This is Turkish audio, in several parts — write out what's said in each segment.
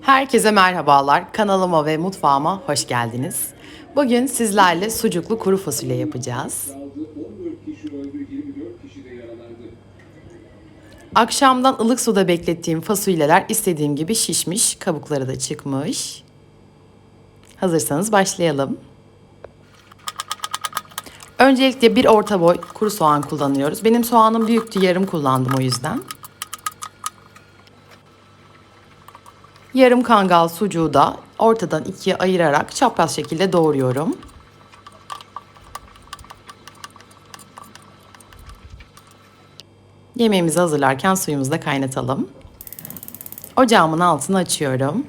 Herkese merhabalar. Kanalıma ve mutfağıma hoş geldiniz. Bugün sizlerle sucuklu kuru fasulye yapacağız. kaldı. 14 kişi öldü, 24 kişi de yaralandı. Akşamdan ılık suda beklettiğim fasulyeler istediğim gibi şişmiş, kabukları da çıkmış. Hazırsanız başlayalım. Öncelikle bir orta boy kuru soğan kullanıyoruz. Benim soğanım büyüktü, yarım kullandım o yüzden. Yarım kangal sucuğu da ortadan ikiye ayırarak çapraz şekilde doğruyorum. Yemeğimizi hazırlarken suyumuzu da kaynatalım. Ocağımın altını açıyorum.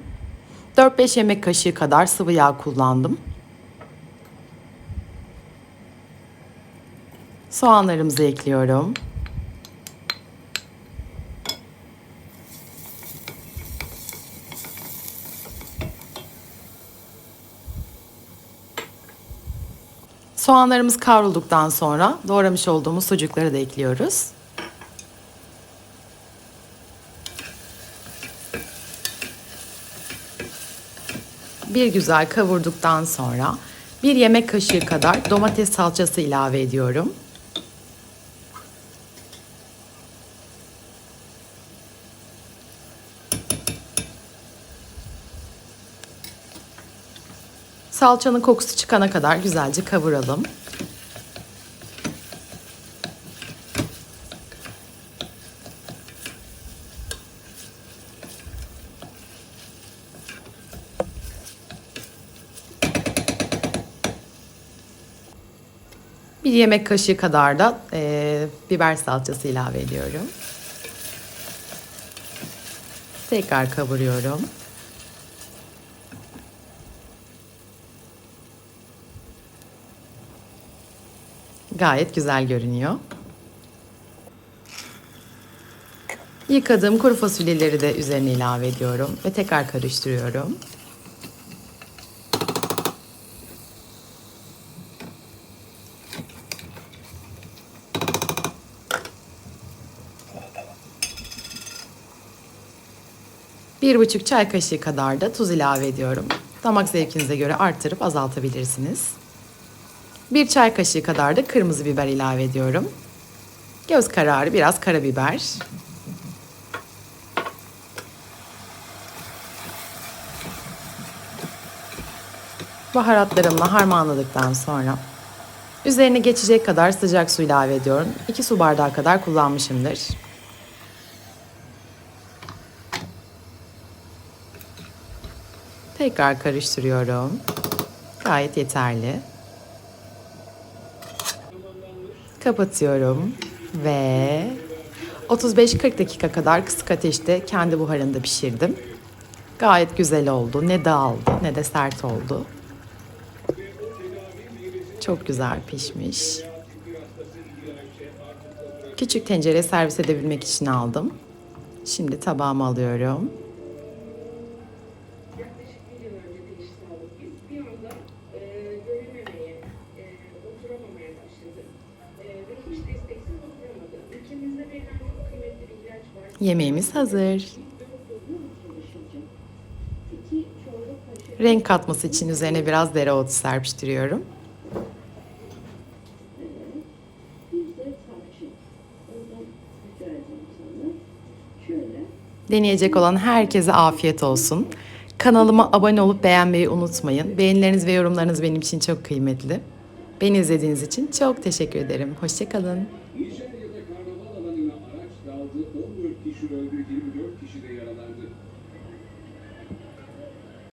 4-5 yemek kaşığı kadar sıvı yağ kullandım. Soğanlarımızı ekliyorum. Soğanlarımız kavrulduktan sonra doğramış olduğumuz sucukları da ekliyoruz. Bir güzel kavurduktan sonra bir yemek kaşığı kadar domates salçası ilave ediyorum. Salçanın kokusu çıkana kadar güzelce kavuralım. Bir yemek kaşığı kadar da e, biber salçası ilave ediyorum. Tekrar kavuruyorum. Gayet güzel görünüyor. Yıkadığım kuru fasulyeleri de üzerine ilave ediyorum ve tekrar karıştırıyorum. Bir buçuk çay kaşığı kadar da tuz ilave ediyorum. Damak zevkinize göre arttırıp azaltabilirsiniz. Bir çay kaşığı kadar da kırmızı biber ilave ediyorum. Göz kararı biraz karabiber. Baharatlarımla harmanladıktan sonra üzerine geçecek kadar sıcak su ilave ediyorum. 2 su bardağı kadar kullanmışımdır. Tekrar karıştırıyorum. Gayet yeterli. Kapatıyorum ve 35-40 dakika kadar kısık ateşte kendi buharında pişirdim. Gayet güzel oldu. Ne dağıldı ne de sert oldu. Çok güzel pişmiş. Küçük tencere servis edebilmek için aldım. Şimdi tabağıma alıyorum. Yemeğimiz hazır. Renk katması için üzerine biraz dereotu serpiştiriyorum. Deneyecek olan herkese afiyet olsun. Kanalıma abone olup beğenmeyi unutmayın. Beğenileriniz ve yorumlarınız benim için çok kıymetli. Beni izlediğiniz için çok teşekkür ederim. Hoşçakalın. Nijerya'da karnaval alanına araç daldı. 14 kişi öldü, 24 kişi de yaralandı.